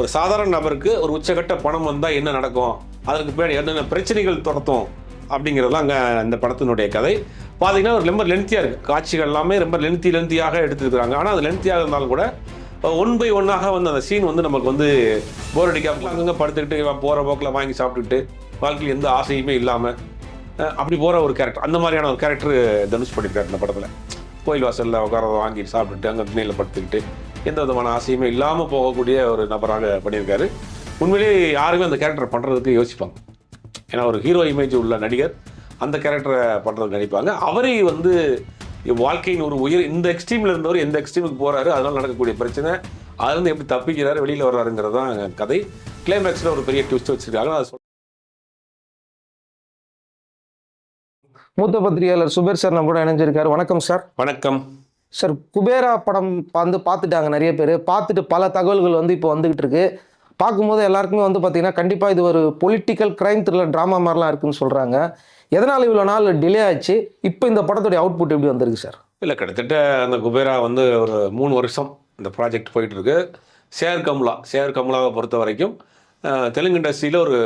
ஒரு சாதாரண நபருக்கு ஒரு உச்சகட்ட பணம் வந்தால் என்ன நடக்கும்? அதற்கு பேர் என்னென்ன பிரச்சனைகள் துரத்தும் அப்படிங்கிறதுலாம் அங்கே இந்த படத்தினுடைய கதை. பார்த்தீங்கன்னா ஒரு ரொம்ப லென்த்தியாக இருக்குது காட்சிகள் எல்லாமே ரொம்ப லென்த்தி லென்த்தியாக எடுத்துருக்குறாங்க. ஆனால் அது லென்த்தியாக இருந்தாலும் கூட ஒன் பை ஒன்னாக வந்து அந்த சீன் வந்து நமக்கு வந்து போர் அடிக்காமல் அங்கங்கே படுத்துக்கிட்டு போகிற போக்கில் வாங்கி சாப்பிட்டுக்கிட்டு வாழ்க்கையில் எந்த ஆசையுமே இல்லாமல் அப்படி போகிற ஒரு கேரக்டர் அந்த மாதிரியான ஒரு கேரக்டர் தனுஷ் பண்ணியிருக்காரு இந்த படத்தில். கோயில் வாசலில் உட்கார வாங்கிட்டு சாப்பிட்டுட்டு அங்கே திண்ணையில் படுத்துக்கிட்டு எந்த விதமான ஆசையுமே இல்லாமல் போகக்கூடிய ஒரு நபராக பண்ணியிருக்காரு. உண்மையிலேயே யாருமே அந்த கேரக்டர் பண்ணுறதுக்கு யோசிப்பாங்க. ஏன்னா ஒரு ஹீரோ இமேஜ் உள்ள நடிகர் அந்த கேரக்டரை பண்ணுறதுக்கு நினைப்பாங்க. அவரே வந்து வாழ்க்கையின் ஒரு உயர் இந்த எக்ஸ்ட்ரீமில் இருந்தவர் எந்த எக்ஸ்ட்ரீமுக்கு போகிறாரு அதனால் நடக்கக்கூடிய பிரச்சனை அதுலேருந்து எப்படி தப்பிக்கிறாரு வெளியில் வர்றாருங்கிறது தான் கதை. கிளைமேக்ஸில் ஒரு பெரிய ட்விஸ்ட் வச்சிருக்காங்க. அதை மூத்த பத்திரிகையாளர் சுபேர் சார் நம்ம கூட இணைஞ்சிருக்காரு. வணக்கம் சார். வணக்கம். சார் குபேரா படம் வந்து பார்த்துட்டாங்க நிறைய பேர். பார்த்துட்டு பல தகவல்கள் வந்து இப்போ வந்துகிட்டு இருக்கு. பார்க்கும்போது எல்லாருக்குமே வந்து பார்த்தீங்கன்னா கண்டிப்பாக இது ஒரு பொலிட்டிக்கல் கிரைம் த்ரில்லர் ட்ராமா மாதிரிலாம் இருக்குன்னு சொல்கிறாங்க எதனால் இவ்வளோ நாள் டிலே ஆச்சு? இப்போ இந்த படத்துடைய அவுட்புட் எப்படி வந்திருக்கு சார்? இல்லை கிட்டத்தட்ட அந்த குபேரா வந்து ஒரு மூணு வருஷம் இந்த ப்ராஜெக்ட் போயிட்டுருக்கு சேர் கம்லா சேர் கம்லாவை பொறுத்த வரைக்கும் தெலுங்கு இண்டஸ்ட்ரியில் ஒரு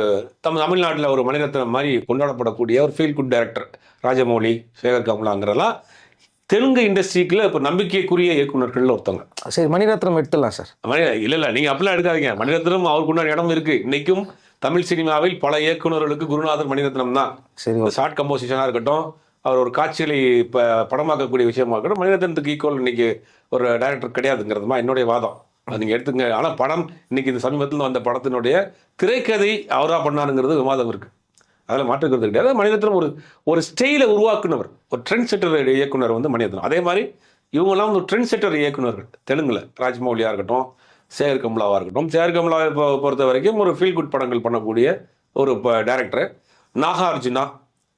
தம் தமிழ்நாட்டில் ஒரு மணிரத்னம் மாதிரி கொண்டாடப்படக்கூடிய ஒரு feel good director Rajamouli Sekhar கம்லாங்கிறலாம் Telugu இண்டஸ்ட்ரிக்குள்ள இப்போ நம்பிக்கைக்குரிய இயக்குனர்கள் ஒருத்தவங்க. சரி மணிரத்னம் எடுத்துடலாம் சார். மணி இல்லை இல்லை நீங்கள் அப்படிலாம் எடுக்காதீங்க. மணிரத்னம் அவருக்கு உண்டான இடம் இருக்குது இன்றைக்கும் தமிழ் சினிமாவில் பல இயக்குனர்களுக்கு குருநாதர் மணிரத்னம் தான். சரி இந்த ஷார்ட் கம்போசிஷனாக இருக்கட்டும் அவர் ஒரு காட்சிகளை இப்போ படமாக்கக்கூடிய விஷயமா இருக்கட்டும் மணிரத்னத்துக்கு ஈக்குவல் இன்னைக்கு ஒரு டைரக்டர் கிடையாதுங்கிறது தான் என்னுடைய வாதம். அது நீங்கள் எடுத்துங்க ஆனால் படம் இன்னைக்கு இந்த சமீபத்தில் வந்த படத்தினுடைய திரைக்கதை அவராக பண்ணாருங்கிறது விவாதம் இருக்குது அதில் மாற்றுக்கிறது கிடையாது. மணிரத்னம் ஒரு ஒரு ஸ்டைலை உருவாக்குனவர் ஒரு ட்ரெண்ட் செட்டர் இயக்குனர் வந்து மணிரத்னம் அதே மாதிரி இவங்கெல்லாம் வந்து ட்ரெண்ட் செட்டர் இயக்குனர்கள். தெலுங்குல ராஜ்மௌலியாக இருக்கட்டும் சேகர் கம்லாவாக இருக்கட்டும். சேகர் கம்லாவை பொறுத்த வரைக்கும் ஒரு ஃபீல் குட் படங்கள் பண்ணக்கூடிய ஒரு டேரக்டர் நாகார்ஜுனா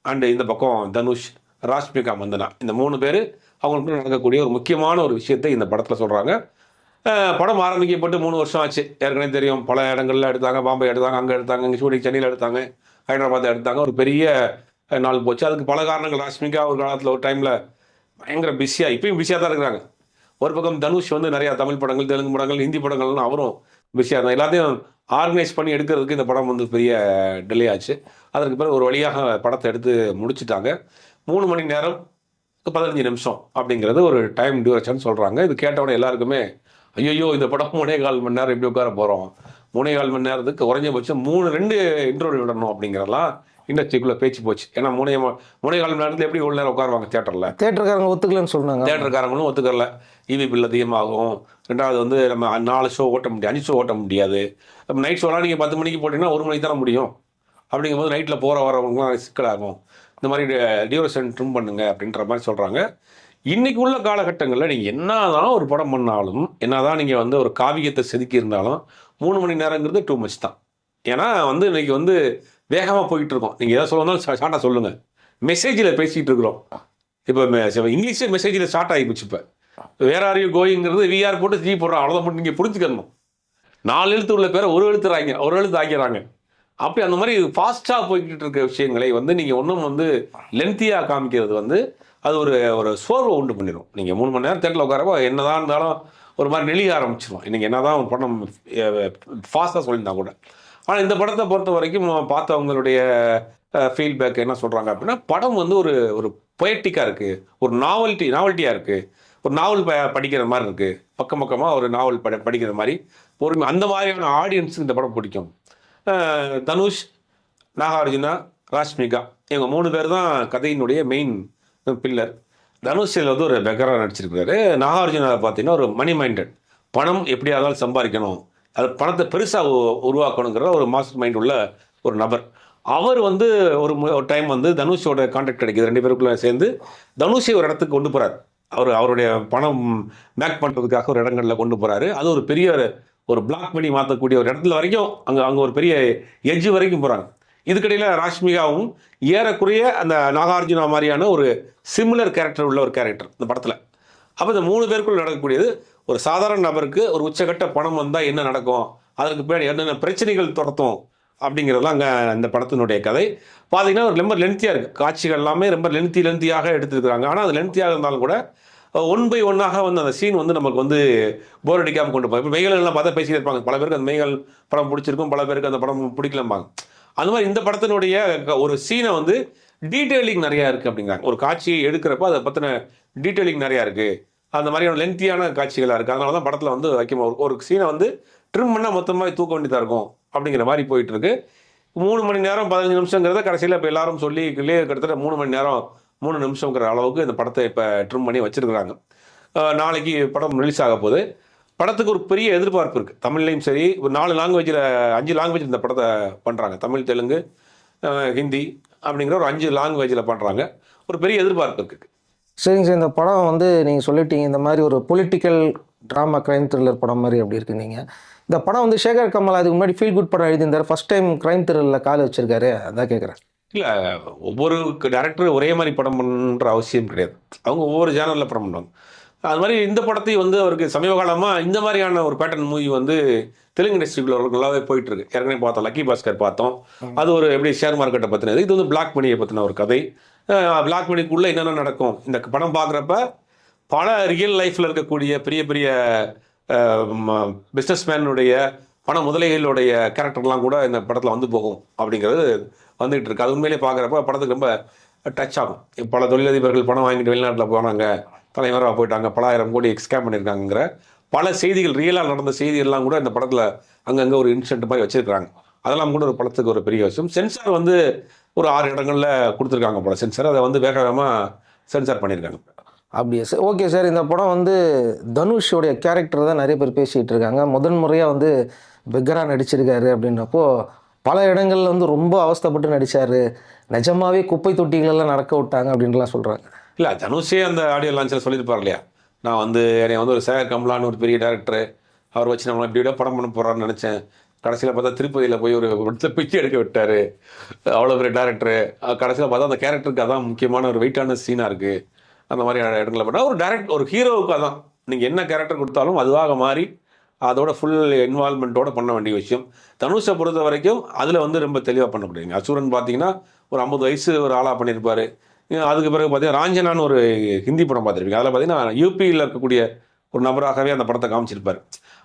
அண்டு இந்த பக்கம் தனுஷ் ராஷ்மிகா மந்தனா இந்த மூணு பேர் அவங்களுக்கு நடக்கக்கூடிய ஒரு முக்கியமான ஒரு விஷயத்தை இந்த படத்தில் சொல்கிறாங்க படம் ஆரம்பிக்கப்பட்டு மூணு வருஷம் ஆச்சு. ஏற்கனவே தெரியும் பல இடங்கள்ல எடுத்தாங்க பாம்பே எடுத்தாங்க அங்கே எடுத்தாங்க இங்கே ஷூட்டிங் சென்னையில் எடுத்தாங்க. ஹைதராபாத்தை எடுத்தாங்க. ஒரு பெரிய நாள் போச்சு. அதுக்கு பல காரணங்கள். ராஷ்மிகா ஒரு காலத்தில் ஒரு டைமில் பயங்கர பிஸியாக இப்பயும் பிஸியாக தான் இருக்கிறாங்க. ஒரு பக்கம் தனுஷ் வந்து நிறையா தமிழ் படங்கள் தெலுங்கு படங்கள் ஹிந்தி படங்கள்னு அவரும் பிஸியாக இருந்தாங்க எல்லாத்தையும் ஆர்கனைஸ் பண்ணி எடுக்கிறதுக்கு இந்த படம் வந்து பெரிய டிலே ஆச்சு. அதற்கு பிறகு ஒரு வழியாக படத்தை எடுத்து முடிச்சுட்டாங்க. மூணு மணி நேரம் பதினஞ்சு நிமிஷம் அப்படிங்கிறது ஒரு டைம் டியூரேஷன் சொல்கிறாங்க இது கேட்டவொடனே எல்லாருக்குமே ஐயோ இந்த படம் மூணே கால் மணி நேரம் எப்படி உட்கார போகிறோம் மூணே கால் மணி நேரத்துக்கு குறைஞ்சபட்சம் மூணு ரெண்டு இன்டர்வியூ விடணும் அப்படிங்கிறலாம் இண்டஸ்ட்ரிக்குள்ளே பேச்சு போச்சு. ஏன்னா மூணே மூணே கால் மணி நேரத்தில் எப்படி இவ்வளோ நேரம் உட்காருவாங்க? தேட்டரில் தேட்டருக்காரங்க ஒத்துக்கலன்னு சொன்னாங்க தேட்டருக்காரங்களும் ஒத்துக்கறல. இவி பில் அதிகமாகும். ரெண்டாவது வந்து நம்ம நாலு ஷோ ஓட்ட முடியாது அஞ்சு ஷோ ஓட்ட முடியாது. நம்ம நைட் ஷோலாம் நீங்கள் பத்து மணிக்கு போட்டிங்கன்னா ஒரு மணிக்கு தானே முடியும். அப்படிங்கும்போது நைட்டில் போகிற வரவங்களாம் சிக்கலாகும் இந்த மாதிரி டியூரேஷன் ட்ரிம் பண்ணுங்க அப்படின்ற மாதிரி சொல்கிறாங்க இன்னைக்கு உள்ள காலகட்டங்களில் நீங்கள் என்னதான் ஒரு படம் பண்ணாலும் என்னதான் நீங்கள் வந்து ஒரு காவியத்தை செதுக்கி இருந்தாலும் மூணு மணி நேரங்கிறது டூ மச் தான். ஏன்னா வந்து இன்னைக்கு வந்து வேகமாக போயிட்டு இருக்கோம் நீங்கள் எதாவது சொல்லணும் ஷார்ட்டாக சொல்லுங்கள் மெசேஜில் பேசிகிட்டு இருக்கிறோம். இப்போ இங்கிலீஷே மெசேஜில் ஸ்டார்ட் ஆகிப்போச்சு இப்போ. வேற ஆர் யூ கோயிங்கிறது விஆர் போட்டு ஜி போடுறோம் அவ்வளோதான் மட்டும் நீங்கள் புரிஞ்சுக்கணும். நாலு எழுத்து உள்ள பேரை ஒரு எழுத்துறாங்க. ஒரு எழுத்து ஆக்கிறாங்க அப்படி அந்த மாதிரி ஃபாஸ்ட்டாக போய்கிட்டு இருக்க விஷயங்களை வந்து நீங்கள் ஒன்றும் வந்து லென்த்தியாக காமிக்கிறது வந்து அது ஒரு ஒரு சோர்வை உண்டு பண்ணிடும் நீங்கள் மூணு மணி நேரம் தேட்டரில் உட்காரப்போ என்னதான் இருந்தாலும் ஒரு மாதிரி நெளிய ஆரம்பிச்சிடும் இன்னைக்கு என்னதான் ஒரு படம் ஃபாஸ்ட்டாக சொல்லியிருந்தா கூட. ஆனால் இந்த படத்தை பொறுத்த வரைக்கும் பார்த்தவங்களுடைய ஃபீட்பேக் என்ன சொல்கிறாங்க அப்படின்னா படம் வந்து ஒரு ஒரு பொயட்டிக்காக இருக்குது ஒரு நாவல்ட்டி நாவல்ட்டியாக இருக்குது ஒரு நாவல் ப படிக்கிற மாதிரி இருக்குது பக்கம் பக்கமாக ஒரு நாவல் பட படிக்கிற மாதிரி பொறுமை அந்த மாதிரியான ஆடியன்ஸுக்கு இந்த படம் பிடிக்கும். தனுஷ் நாகார்ஜுனா ராஷ்மிகா இவங்க மூணு பேர் தான் கதையினுடைய மெயின் பில்லர். தனுஷில் வந்து ஒரு பெக்கராக நடிச்சிருக்கிறாரு. நாகார்ஜுனா பார்த்தீங்கன்னா ஒரு மணி மைண்டட் பணம் எப்படியா இருந்தாலும் சம்பாதிக்கணும். அது பணத்தை பெருசாக உருவாக்கணுங்கிற ஒரு மாஸ்டர் மைண்ட் உள்ள ஒரு நபர். அவர் வந்து ஒரு டைம் வந்து தனுஷோட கான்டாக்ட் கிடைக்குது. ரெண்டு பேருக்குள்ள சேர்ந்து தனுஷை ஒரு இடத்துக்கு கொண்டு போகிறார் அவர் அவருடைய பணம் மேக் பண்ணுறதுக்காக ஒரு இடங்களில் கொண்டு போகிறாரு அது ஒரு பெரிய ஒரு பிளாக் பண்ணி மாற்றக்கூடிய ஒரு இடத்துல வரைக்கும் அங்கே அங்கே ஒரு பெரிய எஜ்ஜு வரைக்கும் போகிறாங்க இதுக்கிடையில் ராஷ்மிகாவும் ஏறக்குறைய அந்த நாகார்ஜுனா மாதிரியான ஒரு சிமிலர் கேரக்டர் உள்ள ஒரு கேரக்டர் இந்த படத்தில். அப்போ இந்த மூணு பேருக்குள்ள நடக்கக்கூடியது ஒரு சாதாரண நபருக்கு ஒரு உச்சகட்ட பணம் வந்தால் என்ன நடக்கும்? அதற்கு பின்னாடி என்னென்ன பிரச்சனைகள் தொடர்த்தும் அப்படிங்கிறதுலாம் அங்கே இந்த படத்தினுடைய கதை. பார்த்தீங்கன்னா ஒரு ரொம்ப லென்த்தியாக இருக்குது காட்சிகள் எல்லாமே ரொம்ப லென்த்தி லென்த்தியாக எடுத்துருக்குறாங்க. ஆனால் அது லென்த்தியாக இருந்தாலும் கூட ஒன் பை ஒன்னாக வந்து அந்த சீன் வந்து நமக்கு வந்து போர் அடிக்காமல் கொண்டு போகும். இப்போ மெய்கள் எல்லாம் பார்த்தா பேசிக்கிட்டு இருப்பாங்க. பல பேருக்கு அந்த மெய்கள் படம் பிடிச்சிருக்கும் பல பேருக்கு அந்த படம் பிடிக்கலம்பாங்க. அந்த மாதிரி இந்த படத்தினுடைய க- ஒரு சீனை வந்து டீட்டெயிலிங் நிறையா இருக்குது அப்படிங்கிறாங்க. ஒரு காட்சியை எடுக்கிறப்ப அதை பற்றின டீட்டெயிலிங் நிறையா இருக்குது அந்த மாதிரியான லென்த்தியான காட்சிகளாக இருக்குது அதனால தான் படத்தில் வந்து வைக்கும் ஒரு ஒரு சீனை வந்து ட்ரிம் பண்ணால் மொத்தமாக தூக்க வேண்டியதாக இருக்கும் அப்படிங்கிற மாதிரி போயிட்டு இருக்கு. மூணு மணி நேரம் பதினஞ்சு நிமிஷங்கிறத கடைசியில் இப்போ எல்லாரும் சொல்லி இல்லையே கிட்டத்தட்ட மூணு மணி நேரம் மூணு நிமிஷங்கிற அளவுக்கு இந்த படத்தை இப்போ ட்ரிம் பண்ணி வச்சுருக்குறாங்க. நாளைக்கு படம் ரிலீஸ் ஆக போகுது. படத்துக்கு ஒரு பெரிய எதிர்பார்ப்பு இருக்குது தமிழ்லையும் சரி ஒரு நாலு லாங்குவேஜில் அஞ்சு லாங்குவேஜ் இந்த படத்தை பண்ணுறாங்க தமிழ் தெலுங்கு ஹிந்தி அப்படிங்கிற ஒரு அஞ்சு லாங்குவேஜில் பண்ணுறாங்க ஒரு பெரிய எதிர்பார்ப்பு இருக்குது சரிங்க சார் இந்த படம் வந்து நீங்கள் சொல்லிட்டீங்க இந்த மாதிரி ஒரு பொலிட்டிக்கல் ட்ராமா கிரைம் த்ரில்லர் படம் மாதிரி அப்படி இருக்கு நீங்கள் இந்த படம் வந்து சேகர் கமல் அதுக்கு முன்னாடி ஃபீல் குட் படம் எழுதியிருந்தார். ஃபர்ஸ்ட் டைம் கிரைம் த்ரில்லரில் கால் வச்சிருக்காரு. அதான் கேட்குறேன் இல்லை ஒவ்வொரு டேரக்டரும் ஒரே மாதிரி படம் பண்ணுற அவசியம் கிடையாது. அவங்க ஒவ்வொரு ஜேனலில் படம் பண்ணுவாங்க. அது மாதிரி இந்த படத்தையும் வந்து அவருக்கு சமீப காலமாக இந்த மாதிரியான ஒரு பேட்டர்ன் மூவி வந்து தெலுங்கு இண்டஸ்ட்ரிக்குள்ள நல்லாவே போயிட்டு இருக்கு ஏற்கனவே பார்த்தோம் லக்கி பாஸ்கர் பார்த்தோம். அது ஒரு எப்படி ஷேர் மார்க்கெட்டை பற்றினது இது வந்து பிளாக் மணியை பற்றின ஒரு கதை. பிளாக் மணிக்குள்ளே என்னென்ன நடக்கும்? இந்த படம் பார்க்குறப்ப பல ரியல் லைஃப்பில் இருக்கக்கூடிய பெரிய பெரிய பிஸ்னஸ் மேனுடைய பண முதலைகளுடைய கேரக்டர்லாம் கூட இந்த படத்தில் வந்து போகும் அப்படிங்கிறது வந்துகிட்டு இருக்கு. அது உண்மையிலே பார்க்குறப்ப படத்துக்கு ரொம்ப டச் ஆகும். பல தொழிலதிபர்கள் பணம் வாங்கிட்டு வெளிநாட்டில் போனாங்க. தலைவராக போயிட்டாங்க. பலாயிரம் கோடி எக்ஸ்கேம் பண்ணியிருக்காங்கிற பல செய்திகள் ரியலாக நடந்த செய்திகள்லாம் கூட இந்த படத்தில் அங்கங்கே ஒரு இன்சிடென்ட் மாதிரி வச்சிருக்காங்க அதெல்லாம் கூட ஒரு படத்துக்கு ஒரு பெரிய விஷயம். சென்சார் வந்து ஒரு ஆறு இடங்களில் கொடுத்துருக்காங்க போல. சென்சார் அதை வந்து வேக வேகமாக சென்சார் பண்ணியிருக்காங்க. அப்படியா சார்? Okay sir. இந்த படம் வந்து தனுஷோடைய கேரக்டர் தான் நிறைய பேர் பேசிகிட்டு இருக்காங்க. முதன் முறையாக வந்து பெக்கரா நடிச்சிருக்காரு அப்படின்றப்போ பல இடங்கள்ல வந்து ரொம்ப அவஸ்தைப்பட்டு நடித்தார் நிஜமாவே குப்பை தொட்டிகளெல்லாம் நடக்க விட்டாங்க அப்படின்லாம் சொல்கிறாங்க இல்லை தனுஷே அந்த ஆடியோ லான்ச்சில் சொல்லியிருப்பார் இல்லையா? நான் வந்து என்னை வந்து ஒரு சேகர் கமலான்னு ஒரு பெரிய டேரக்டர் அவர் வச்சு நம்ம இப்படி இப்படியே படம் பண்ண போகிறான்னு நினச்சேன். கடைசியில் பார்த்தா திருப்பதியில் போய் ஒரு இடத்துல பிச்சை எடுக்க விட்டார். அவ்வளோ பெரிய டேரக்டரு கடைசியில் பார்த்தா அந்த கேரக்டருக்கு அதான் முக்கியமான ஒரு வெயிட்டான சீனாக இருக்குது அந்த மாதிரி இடங்களில் பண்ணால் ஒரு டேரக்ட் ஒரு ஹீரோவுக்கு அதான். நீங்கள் என்ன கேரக்டர் கொடுத்தாலும் அதுவாக மாறி அதோட ஃபுல் இன்வால்மெண்ட்டோட பண்ண வேண்டிய விஷயம். தனுஷை பொறுத்த வரைக்கும் அதில் வந்து ரொம்ப தெளிவாக பண்ண முடியுங்க. அசூரன் பார்த்தீங்கன்னா ஒரு ஐம்பது வயசு ஒரு ஆளாக பண்ணியிருப்பார். அதுக்கு பிறகு பார்த்தீங்கன்னா ராஞ்சனான்னு ஒரு ஹிந்தி படம் பார்த்துருப்பீங்க. அதில் பார்த்தீங்கன்னா யூபியில் இருக்கக்கூடிய ஒரு நபராகவே அந்த படத்தை காமிச்சிருப்பாரு.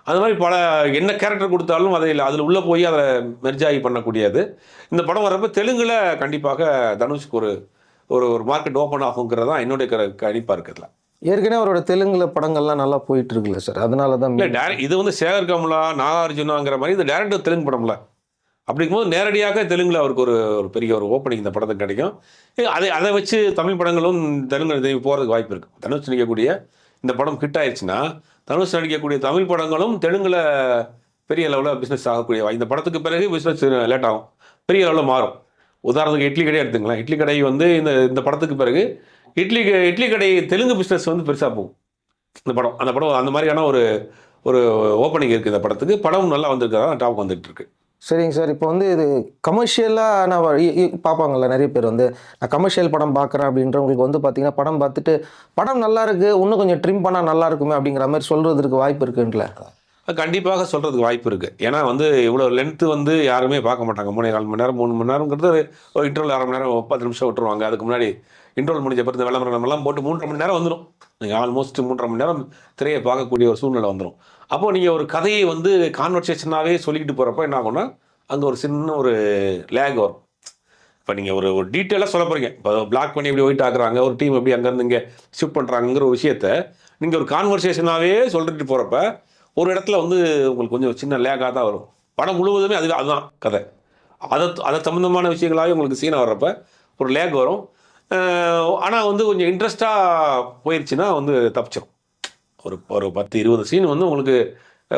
அந்த மாதிரி பல என்ன கேரக்டர் கொடுத்தாலும் அதில் அதில் உள்ளே போய் அதை மெர்ஜாகி பண்ணக்கூடியது. இந்த படம் வர்றப்ப தெலுங்குல கண்டிப்பாக தனுஷ்க்கு ஒரு ஒரு ஒரு மார்க்கெட் ஓப்பன் ஆகுங்கிறது தான் என்னுடைய க கணிப்பாக இருக்குதுல ஏற்கனவே அவரோட தெலுங்குல படங்கள்லாம் நல்லா போயிட்டு இருக்குல்ல சார்? அதனால தான் இல்லை டேரக்ட் இது வந்து சேகர் கமலா நாகார்ஜுனாங்கிற மாதிரி இது டேரக்டர் தெலுங்கு படம்ல. அப்படிங்கும்போது நேரடியாக தெலுங்கில் அவருக்கு ஒரு ஒரு பெரிய ஒரு ஓப்பனிங் இந்த படத்துக்கு கிடைக்கும். அதை அதை வச்சு தமிழ் படங்களும் தெலுங்கு போகிறதுக்கு வாய்ப்பு இருக்குது தனுஷ் நடிக்கக்கூடிய இந்த படம் ஹிட் ஆயிடுச்சுன்னா தனுஷ் நடிக்கக்கூடிய தமிழ் படங்களும் தெலுங்கில் பெரிய லெவலில் பிஸ்னஸ் ஆகக்கூடிய இந்த படத்துக்கு பிறகு பிஸ்னஸ் லேட் ஆகும். பெரிய லெவலில் மாறும். உதாரணத்துக்கு இட்லி கடையை எடுத்துங்களேன். இட்லி கடை வந்து இந்த இந்த படத்துக்கு பிறகு இட்லி க- இட்லி கடை தெலுங்கு பிஸ்னஸ் வந்து பெருசாக போகும். இந்த படம் அந்த படம் அந்த மாதிரியான ஒரு ஒரு ஓப்பனிங் இருக்குது இந்த படத்துக்கு. படம் நல்லா வந்திருக்கிறதா டாப் வந்துட்டு இருக்கு. சரிங்க சார். இப்போ வந்து இது கமர்ஷியலாக நான் பார்ப்பாங்கள்ல பார்ப்பாங்கல்ல நிறைய பேர் வந்து நான் கமர்ஷியல் படம் பார்க்குறேன் அப்படின்றவங்களுக்கு வந்து பார்த்தீங்கன்னா படம் பார்த்துட்டு படம் நல்லா இருக்குது இன்னும் கொஞ்சம் ட்ரிம் பண்ணால் நல்லா இருக்குமே அப்படிங்கிற மாதிரி சொல்கிறதுக்கு வாய்ப்பு இருக்குன்றல அது கண்டிப்பாக சொல்கிறதுக்கு வாய்ப்பு இருக்குது ஏன்னா வந்து இவ்வளோ லென்த்து வந்து யாருமே பார்க்க மாட்டாங்க. மூணு நாலு மணி நேரம் மூணு மணி நேரங்கிறது ஒரு இன்டர்வல் அரை மணி நேரம் பத்து நிமிஷம் விட்டுருவாங்க. அதுக்கு முன்னாடி இன்டர்வல் முடிஞ்ச பிறகு விளம்பரம் எல்லாம் போட்டு மூன்றரை மணி நேரம் வந்துடும் நீங்கள் ஆல்மோஸ்ட் மூன்றரை மணி நேரம் திரையை பார்க்கக்கூடிய ஒரு சூழ்நிலை வந்துடும் அப்போ நீங்கள் ஒரு கதையை வந்து கான்வர்சேஷனாகவே சொல்லிக்கிட்டு போகிறப்ப என்ன ஆகும்னா அங்கே ஒரு சின்ன ஒரு லேக் வரும். இப்போ நீங்கள் ஒரு ஒரு டீட்டெயிலாக சொல்ல போகிறீங்க இப்போ பிளாக் பண்ணி எப்படி ஒயிட் ஆக்குறாங்க ஒரு டீம் எப்படி அங்கேருந்து இங்கே ஷிஃப்ட் பண்ணுறாங்கிற ஒரு விஷயத்த நீங்கள் ஒரு கான்வர்சேஷனாகவே சொல்லிட்டு போகிறப்ப ஒரு இடத்துல வந்து உங்களுக்கு கொஞ்சம் சின்ன லேக்காக தான் வரும். படம் முழுவதுமே அது அதுதான் கதை. அதை அதை சம்மந்தமான விஷயங்களாகவே உங்களுக்கு சீனாக வர்றப்ப ஒரு லேக் வரும். ஆனால் வந்து கொஞ்சம் இன்ட்ரெஸ்டாக போயிடுச்சுன்னா வந்து தப்பிச்சிடும் ஒரு ஒரு பத்து இருபது சீன் வந்து உங்களுக்கு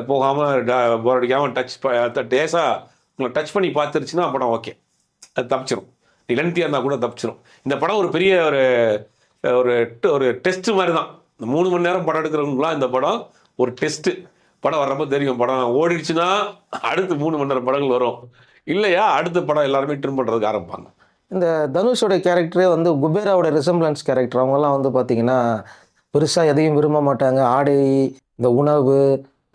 போகாமல் போர் அடிக்காமல் டச் டேஸாக உங்களை டச் பண்ணி பார்த்துருச்சுன்னா படம் ஓகே அது தப்பிச்சிடும் லென்த்தியாக இருந்தால் கூட தப்பிச்சிடும் இந்த படம் ஒரு பெரிய ஒரு ஒரு ஒரு டெஸ்ட் மாதிரி தான் இந்த மூணு மணி நேரம் படம் எடுக்கிறவங்களாம் இந்த படம் ஒரு டெஸ்ட்டு படம் வர்றப்போ தெரியும். படம் ஓடிடுச்சுன்னா அடுத்து மூணு மணி நேரம் படங்கள் வரும். இல்லையா? அடுத்த படம் எல்லாருமே ட்ரிம் பண்ணுறதுக்கு ஆரம்பிப்பாங்க. இந்த தனுஷோட கேரக்டரே வந்து குபேராவோட ரிசம்பிளன்ஸ் கேரக்டர் அவங்கெல்லாம் வந்து பார்த்தீங்கன்னா பெருசாக எதையும் விரும்ப மாட்டாங்க. ஆடை இந்த உணவு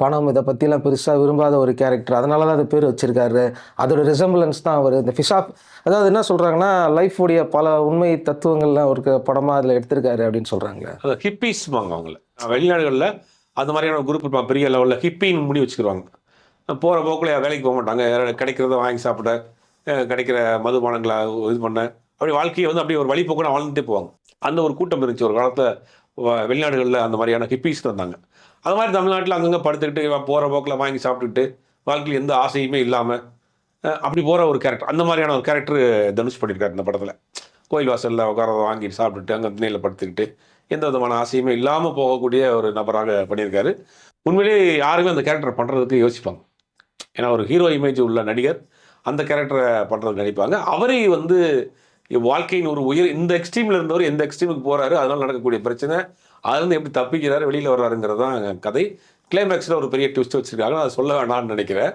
பணம் இதை பற்றிலாம் பெருசாக விரும்பாத ஒரு கேரக்டர் அதனால தான் அது பேர் வச்சுருக்காரு. அதோட ரிசம்பிளன்ஸ் தான் அவர். இந்த ஃபிஷா அதாவது என்ன சொல்கிறாங்கன்னா லைஃபுடைய பல உண்மை தத்துவங்கள்லாம் ஒரு படமாக அதில் எடுத்திருக்காரு அப்படின்னு சொல்கிறாங்க ஹிப்பிஸ் வாங்க அவங்கள. வெளிநாடுகளில் அந்த மாதிரியான குரூப் இருப்பாங்க. பெரிய லெவலில் ஹிப்பின்னு முடி வச்சுக்கிறாங்க போகிற போக்கில் வேலைக்கு போக மாட்டாங்க. கிடைக்கிறத வாங்கி சாப்பிட கிடைக்கிற மதுபானங்களை இது பண்ண அப்படி வாழ்க்கையை வந்து அப்படியே ஒரு வழிபோக்கணும் வாழ்ந்துட்டே போவாங்க. அந்த ஒரு கூட்டம் இருந்துச்சு. ஒரு காலத்தில் வெளிநாடுகளில் அந்த மாதிரியான ஹிப்பீஸ் வந்தாங்க அது மாதிரி தமிழ்நாட்டில் அங்கங்கே படுத்துக்கிட்டு போகிற போக்கில் வாங்கி சாப்பிட்டுட்டு வாழ்க்கையில் எந்த ஆசையுமே இல்லாமல் அப்படி போகிற ஒரு கேரக்டர் அந்த மாதிரியான ஒரு கேரக்டர் தனுஷ் பண்ணியிருக்காரு இந்த படத்தில். கோயில் வாசலில் உட்கார வாங்கி சாப்பிட்டுட்டு அங்கே திண்ணையில் படுத்துக்கிட்டு எந்த விதமான ஆசையுமே இல்லாமல் போகக்கூடிய ஒரு நபராக பண்ணியிருக்காரு. உண்மையிலேயே யாருமே அந்த கேரக்டர் பண்ணுறதுக்கு யோசிப்பாங்க. ஏன்னா ஒரு ஹீரோ இமேஜ் உள்ள நடிகர் அந்த கேரக்டரை பண்ணுறது நினைப்பாங்க. அவரே வந்து வாழ்க்கையின் ஒரு உயிர் இந்த எக்ஸ்ட்ரீமில் இருந்தவர் எந்த எக்ஸ்ட்ரீமுக்கு போகிறாரு அதனால் நடக்கக்கூடிய பிரச்சனை அதுலேருந்து எப்படி தப்பிக்கிறாரு வெளியில் வர்றாருங்கிறது தான் கதை. கிளைமேக்ஸில் ஒரு பெரிய ட்விஸ்ட் வச்சுருக்காங்க. அதை சொல்ல வேணாம்னு நினைக்கிறேன்.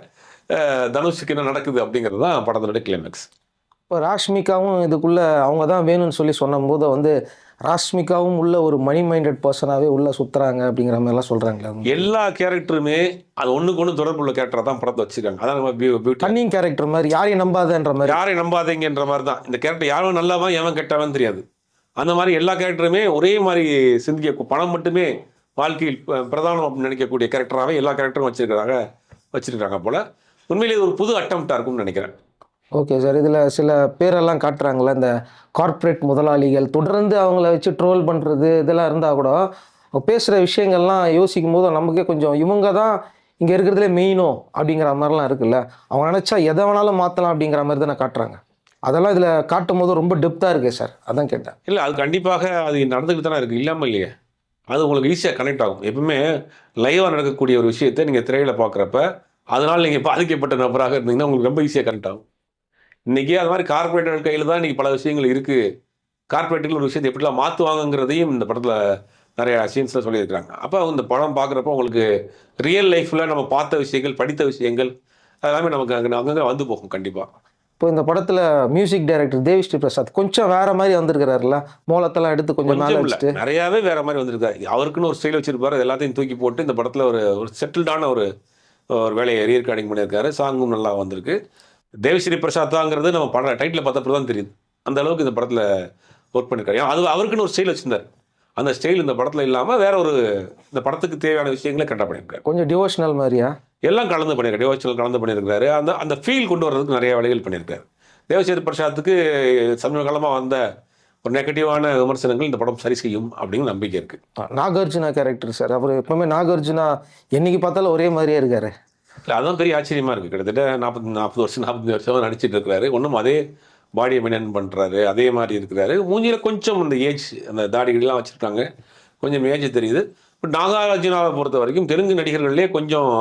தனுஷுக்கு என்ன நடக்குது அப்படிங்கிறது தான் படத்தினுடைய கிளைமேக்ஸ் இப்போ ராஷ்மிகாவும் இதுக்குள்ளே அவங்க தான் வேணும்னு சொல்லி சொன்னபோது வந்து ராஷ்மிகாவும் உள்ள ஒரு மணி மைண்டட் பர்சனாகவே உள்ளே சுற்றுறாங்க அப்படிங்கிற மாதிரிலாம் சொல்கிறாங்களே எல்லா கேரக்டருமே அது ஒண்ணுக்கு ஒன்று தொடர்புள்ள கேரக்டரை தான் படத்தை வச்சிருக்காங்க. அதான் நம்ம பியூட்டி கன்னிங் கேரக்டர் மாதிரி யாரையும் நம்பாதன்ற மாதிரி. யாரையும் நம்பாதீங்கன்ற மாதிரி தான் இந்த கேரக்டர் யாரும் நல்லவன் எவன் கெட்டவன் தெரியாது. அந்த மாதிரி எல்லா கேரக்டருமே ஒரே மாதிரி சிந்திக்க பணம் மட்டுமே வாழ்க்கையில் பிரதானம் அப்படின்னு நினைக்கக்கூடிய கேரக்டராகவே எல்லா கேரக்டரும் வச்சிருக்கிறாங்க வச்சிருக்காங்க போல. உண்மையிலேயே இது ஒரு புது அட்டம்ப்டாக இருக்கும்னு நினைக்கிறேன். ஓகே சார் இதில் சில பேரெல்லாம் காட்டுறாங்களே இந்த கார்ப்பரேட் முதலாளிகள் தொடர்ந்து அவங்கள வச்சு ட்ரோல் பண்ணுறது இதெல்லாம் இருந்தால் கூட பேசுகிற விஷயங்கள்லாம் யோசிக்கும் போது நமக்கே கொஞ்சம் இவங்க தான் இங்கே இருக்கிறதுலே மெயினோ அப்படிங்கிற மாதிரிலாம் இருக்குல்ல. அவங்க நினச்சா எதை வேணாலும் மாற்றலாம் அப்படிங்கிற மாதிரி தானே காட்டுறாங்க. அதெல்லாம் இதில் காட்டும் போது ரொம்ப டெப்த்தாக இருக்கு சார் அதான் கேட்டேன். இல்லை அது கண்டிப்பாக அது நடந்துக்கிட்டு தானே இருக்குது இல்லாமல் இல்லையே. அது உங்களுக்கு ஈஸியாக கனெக்ட் ஆகும். எப்பவுமே லைவாக நடக்கக்கூடிய ஒரு விஷயத்தை நீங்கள் திரையில் பார்க்குறப்ப அதனால் நீங்கள் பாதிக்கப்பட்ட நபராக இருந்தீங்கன்னா உங்களுக்கு ரொம்ப ஈஸியாக கனெக்ட் ஆகும். இன்றைக்கி அது மாதிரி கார்பரேட்டர் கையில் தான் இன்றைக்கி பல விஷயங்கள் இருக்குது கார்பரேட்டுகள் ஒரு விஷயத்தை எப்படிலாம் மாற்றுவாங்கங்கிறதையும் இந்த படத்தில் நிறைய சீன்ஸில் சொல்லியிருக்கிறாங்க. அப்போ இந்த படம் பார்க்குறப்ப உங்களுக்கு ரியல் லைஃப்பில் நம்ம பார்த்த விஷயங்கள் படித்த விஷயங்கள் அதெல்லாமே நமக்கு அங்கே அங்கங்கே வந்து போகும் கண்டிப்பாக இப்போ இந்த படத்தில் மியூசிக் டைரக்டர் தேவிஸ்ரீ பிரசாத் கொஞ்சம் வேற மாதிரி வந்திருக்கிறாருல மோளத்தெல்லாம் எடுத்து கொஞ்சம் மேலே வச்சுட்டு. நிறையாவே வேற மாதிரி வந்திருக்காரு. அவருக்குன்னு ஒரு ஸ்டைல் வச்சிருப்பாரு. எல்லாத்தையும் தூக்கி போட்டு இந்த படத்துல ஒரு ஒரு செட்டில்டான ஒரு ஒரு வேலையை ரீரெக்கார்டிங் பண்ணியிருக்காரு. சாங்கும் நல்லா வந்திருக்கு. தேவஸ்ரீ பிரசாத்தாங்கிறது நம்ம படம் டைட்டில் பார்த்தப்போ தான் தெரியுது. அந்த அளவுக்கு இந்த படத்துல ஒர்க் பண்ணியிருக்காரு ஏன்னா அது அவருக்குன்னு ஒரு ஸ்டைல் வச்சிருந்தாரு. அந்த ஸ்டைல் இந்த படத்துல இல்லாம வேற ஒரு இந்த படத்துக்கு தேவையான விஷயங்களை கரெக்டாக பண்ணியிருக்காரு கொஞ்சம் டிவோஷனல் மாதிரியா? எல்லாம் கலந்து பண்ணியிருக்காரு டிவோஷனல் கலந்து பண்ணியிருக்காரு அந்த அந்த ஃபீல் கொண்டு வர்றதுக்கு நிறைய வேலைகள் பண்ணியிருக்காரு தேவசேது பிரசாத்துக்கு சமீப காலமாக வந்த ஒரு நெகட்டிவான விமர்சனங்கள் இந்த படம் சரி செய்யும் அப்படின்னு நம்பிக்கை இருக்கு. நாகார்ஜுனா கேரக்டர் சார் அவர் எப்பவுமே நாகார்ஜுனா என்னைக்கு பார்த்தாலும் ஒரே மாதிரியே இருக்காரு. இல்லை அதான் பெரிய ஆச்சரியமா இருக்கு. கிட்டத்தட்ட நாற்பது நாற்பது வருஷம் நாற்பத்தஞ்சு வருஷம் நடிச்சிட்டு இருக்கிறாரு. ஒன்றும் அதே பாடியை மெயின்டைன் பண்ணுறாரு அதே மாதிரி இருக்கிறாரு. மூஞ்சியில் கொஞ்சம் அந்த ஏஜ் அந்த தாடிகள்லாம் வச்சுருக்காங்க. கொஞ்சம் ஏஜ் தெரியுது. பட் நாகார்ஜுனாவை பொறுத்த வரைக்கும் தெலுங்கு நடிகர்கள்லேயே கொஞ்சம்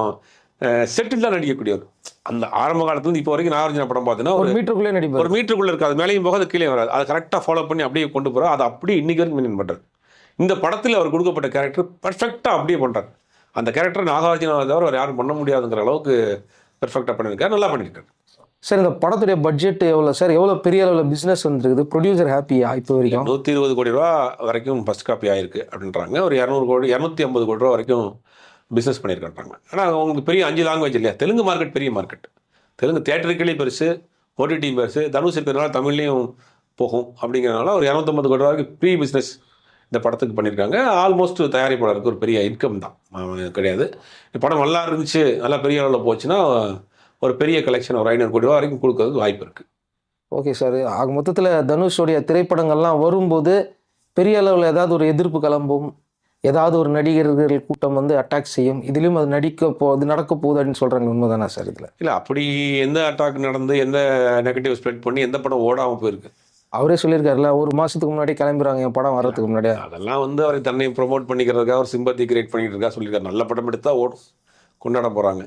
செட்டில் தான் நடிக்கக்கூடியவர். அந்த ஆரம்ப காலத்துலேருந்து இப்போ வரைக்கும் நாகார்ஜுனா படம் பார்த்தீங்கன்னா ஒரு மீட்டருக்குள்ளே நடிப்பார். ஒரு மீட்டருக்குள்ள இருக்காது. மேலேயும் போகாது கீழே வராது. அதை கரெக்டாக ஃபாலோ பண்ணி அப்படியே கொண்டு போகிறோம் அதை அப்படியே இன்னைக்கு வரைக்கும் மெயின்டைன் பண்ணுறாரு இந்த படத்தில் அவர் கொடுக்கப்பட்ட கேரக்டர் பர்ஃபெக்டாக அப்படியே பண்ணுறாரு அந்த கேரக்டர் நாகார்ஜுனாவை தவிர அவர் யாரும் பண்ண முடியாதுங்கிற அளவுக்கு பெர்ஃபெக்டாக பண்ணியிருக்காரு. நல்லா பண்ணியிருக்காரு. சார் இந்த படத்துடைய பட்ஜெட் எவ்வளோ சார் எவ்வளோ பெரிய அளவில் பிஸ்னஸ் வந்துருக்குது? ப்ரொடியூசர் ஹாப்பியா இப்போ வரைக்கும்? நூற்றி இருபது கோடி ரூபா வரைக்கும் ஃபஸ்ட் காப்பி ஆயிருக்கு அப்படின்றாங்க. ஒரு இரநூறு கோடி இரநூத்தி ஐம்பது கோடி ரூபா வரைக்கும் பிஸ்னஸ் பண்ணியிருக்காங்க. ஆனால் உங்களுக்கு பெரிய அஞ்சு லாங்குவேஜ் இல்லையா? தெலுங்கு மார்க்கெட் பெரிய மார்க்கெட் தெலுங்கு தேட்டருக்குள்ளே பெருசு ஓடிடி பெருசு தனுஷ் இருக்கிறதுனால தமிழ்லையும் போகும் அப்படிங்கிறதுனால ஒரு இரநூத்தம்பது கோடி ரூபா வரைக்கும் ப்ரீ பிஸ்னஸ் இந்த படத்துக்கு பண்ணியிருக்காங்க ஆல்மோஸ்ட் தயாரிப்பாளருக்கு ஒரு பெரிய இன்கம் தான். கிடையாது. இந்த படம் நல்லா இருந்துச்சு நல்லா பெரிய அளவில் போச்சுன்னா ஒரு பெரிய கலெக்ஷன் ஒரு ஐநூறு கோடி ரூபா வரைக்கும் கொடுக்கறதுக்கு வாய்ப்பு இருக்குது ஓகே சார் ஆக மொத்தத்தில் தனுஷோடைய திரைப்படங்கள்லாம் வரும்போது பெரிய அளவில் ஏதாவது ஒரு எதிர்ப்பு கிளம்பும் ஏதாவது ஒரு நடிகர்கள் கூட்டம் வந்து அட்டாக் செய்யும் இதுலேயும் அது நடிக்க போ அது நடக்க போகுது அப்படின்னு சொல்கிறாங்க உண்மைதானா சார் இதில்? இல்லை அப்படி எந்த அட்டாக் நடந்து எந்த நெகட்டிவ் ஸ்ப்ரெட் பண்ணி எந்த படம் ஓடாமல் போயிருக்கு? அவரே சொல்லியிருக்காருல ஒரு மாதத்துக்கு முன்னாடி கிளம்பிடுறாங்க என் படம் வர்றதுக்கு முன்னாடி. அதெல்லாம் வந்து அவரை தன்னை ப்ரொமோட் பண்ணிக்கிறதுக்காக ஒரு சிம்பத்தி கிரியேட் பண்ணிட்டு இருக்கா சொல்லியிருக்காரு. நல்ல படம் எடுத்தால் ஓடும். கொண்டாட போகிறாங்க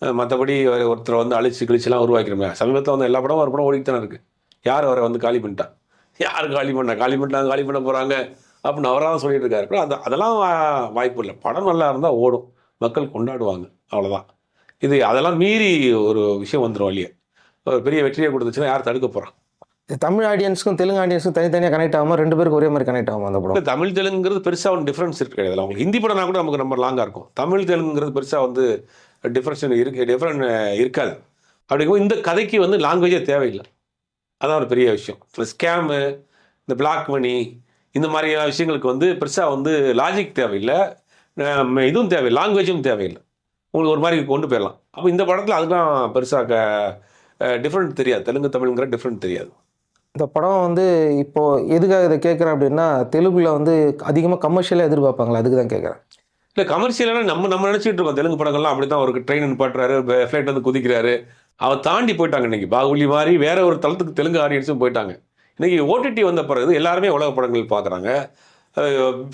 மற்றபடி ஒருத்தர் வந்து அழிச்சு கிழிச்சுலாம் உருவாக்கிறோமே சமீபத்தில் வந்து எல்லா படமும் ஒரு படம் ஓடிட்டு தானே இருக்கு. யார் அவரை வந்து காலி பண்ணிட்டா? யார் காலி பண்ணா? காலி பண்ணிட்டாங்க காலி பண்ண போகிறாங்க அப்படின்னு அவராக தான் சொல்லிட்டு இருக்காரு அந்த அதெல்லாம் வா- வாய்ப்பு இல்லை. படம் நல்லா இருந்தால் ஓடும். மக்கள் கொண்டாடுவாங்க. அவ்வளோதான் இது அதெல்லாம் மீறி ஒரு விஷயம் வந்துடும் வழியே. ஒரு பெரிய வெற்றியை கொடுத்துச்சுன்னா யார் தடுக்க போகிறான் தமிழ் ஆடியன்ஸ்க்கும் தெலுங்கு ஆடியன்ஸ்க்கும் தனித்தனியாக கனெக்ட் ஆகாமல் ரெண்டு பேருக்கு ஒரே மாதிரி கனெக்ட் ஆகும் அந்த படம். தமிழ் தெலுங்குங்கிறது பெருசாக ஒன்று டிஃப்ரென்ஸ் இருக்கு கிடையாது உங்களுக்கு ஹிந்தி படம்னா கூட நமக்கு நம்ம லாங்காக இருக்கும். தமிழ் தெலுங்குங்கிறது பெருசாக வந்து டிஃப்ரென்ஸ் இருக்கு டிஃப்ரெண்ட் இருக்காது. அப்படிங்கும்போது இந்த கதைக்கு வந்து லாங்குவேஜே தேவையில்லை. அதான் ஒரு பெரிய விஷயம். இந்த ஸ்கேமு இந்த பிளாக் மணி இந்த மாதிரியான விஷயங்களுக்கு வந்து பெருசாக வந்து லாஜிக் தேவையில்லை. இதுவும் தேவை லாங்குவேஜும் தேவையில்லை. உங்களுக்கு ஒரு மாதிரி கொண்டு போயிடலாம். அப்போ இந்த படத்தில் அதுதான் பெருசாக டிஃப்ரெண்ட் தெரியாது. தெலுங்கு தமிழ்ங்கிற டிஃப்ரெண்ட் தெரியாது. இந்த படம் வந்து இப்போ எதுக்காக இதை கேட்குறேன் அப்படின்னா தெலுங்குல வந்து அதிகமாக கமர்ஷியலாக எதிர்பார்ப்பாங்களா? அதுக்கு தான் கேட்குறேன். இல்லை கமர்ஷியலான நம்ம நம்ம நினச்சிட்டு இருக்கோம். தெலுங்கு படங்கள்லாம் அப்படி தான் ஒரு ட்ரெயின் நிப்பாட்டுறாரு ஃப்ளைட் வந்து குதிக்கிறாரு. அவர் தாண்டி போயிட்டாங்க இன்னைக்கு. பாகுபலி மாதிரி வேற ஒரு தளத்துக்கு தெலுங்கு ஆடியன்ஸும் போயிட்டாங்க. இன்னைக்கு ஓடிடி வந்த பிறகு எல்லாருமே உலக படங்கள் பார்க்குறாங்க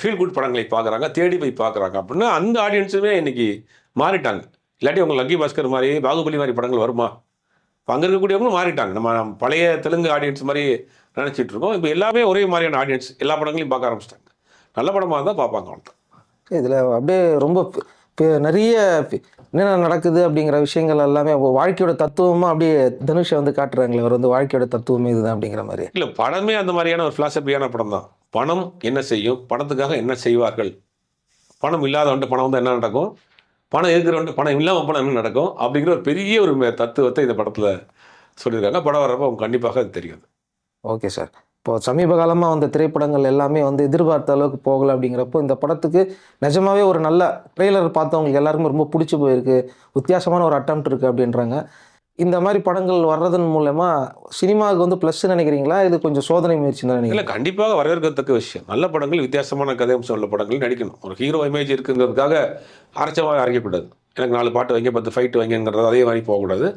ஃபீல் குட் படங்களை பார்க்குறாங்க தேடி போய் பார்க்குறாங்க அப்படின்னா அந்த ஆடியன்ஸுமே இன்னைக்கு மாறிட்டாங்க. இல்லாட்டி உங்கள் லக்கி பாஸ்கர் மாதிரி பாகுபலி மாதிரி படங்கள் வருமா? இப்போ அங்கே இருக்கக்கூடியவங்களும் மாறிட்டாங்க. நம்ம பழைய தெலுங்கு ஆடியன்ஸ் மாதிரி நினச்சிட்டு இருக்கோம். இப்போ எல்லாமே ஒரே மாதிரியான ஆடியன்ஸ் எல்லா படங்களையும் பார்க்க ஆரம்பிச்சிட்டாங்க. நல்ல படமாக இருந்தால் பார்ப்பாங்க அவ்வளோதான் இதில் அப்படியே ரொம்ப நிறைய என்னென்ன நடக்குது அப்படிங்கிற விஷயங்கள் எல்லாமே வாழ்க்கையோட தத்துவமாக அப்படியே தனுஷை வந்து காட்டுறாங்களே அவர் வந்து வாழ்க்கையோட தத்துவமே இதுதான் அப்படிங்கிற மாதிரி. இல்லை படமே அந்த மாதிரியான ஒரு ஃபிலாசபியான படம் தான். பணம் என்ன செய்யும்? பணத்துக்காக என்ன செய்வார்கள்? பணம் இல்லாதவன்ட்டு பணம் வந்து என்ன நடக்கும்? பணம் இருக்கிறவன்ட்டு பணம் இல்லாமல் பணம் என்ன நடக்கும்? அப்படிங்கிற ஒரு பெரிய ஒரு தத்துவத்தை இந்த படத்தில் சொல்லியிருக்காங்க. படம் வர்றப்போ அவங்க கண்டிப்பாக அது தெரியாது. Okay sir. இப்போ சமீப காலமாக வந்த திரைப்படங்கள் எல்லாமே வந்து எதிர்பார்த்த அளவுக்கு போகலை அப்படிங்கிறப்போ இந்த படத்துக்கு நிஜமாவே ஒரு நல்ல ட்ரெய்லர் பார்த்தவங்களுக்கு எல்லாருக்குமே ரொம்ப பிடிச்சி போயிருக்கு. வித்தியாசமான ஒரு அட்டம் இருக்குது அப்படின்றாங்க. இந்த மாதிரி படங்கள் வர்றதன் மூலமா சினிமாவுக்கு வந்து ப்ளஸ் நினைக்கிறீங்களா? இது கொஞ்சம் சோதனை முயற்சி தான் இல்லை நினைக்கிறேன் கண்டிப்பாக வரவேற்கத்தக்க விஷயம். நல்ல படங்கள் வித்தியாசமான கதையம்சம் உள்ள படங்கள் நடிக்கணும். ஒரு ஹீரோ இமேஜ் இருக்குங்கிறதுக்காக அரைச்சமாக அரைக்கக்கூடாது. எனக்கு நாலு பாட்டு வைங்க பத்து ஃபைட் வைங்கிறது அதே மாதிரி போகக்கூடாது.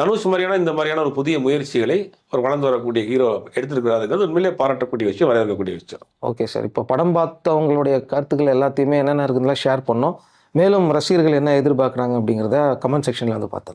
தனுஷ் மாதிரியான இந்த மாதிரியான ஒரு புதிய முயற்சிகளை ஒரு வளர்ந்து வரக்கூடிய ஹீரோ எடுத்திருக்கிறாருங்கிறது உண்மையிலே பாராட்டக்கூடிய விஷயம் வரவேற்கக்கூடிய விஷயம். ஓகே சார் இப்போ படம் பார்த்தவங்களுடைய கருத்துக்கள் எல்லாத்தையுமே என்னென்ன இருக்குதுலாம் ஷேர் பண்ணோம். மேலும் ரசிகர்கள் என்ன எதிர்பார்க்குறாங்க அப்படிங்கிறத கமெண்ட் செக்ஷனில் வந்து பார்த்தோம்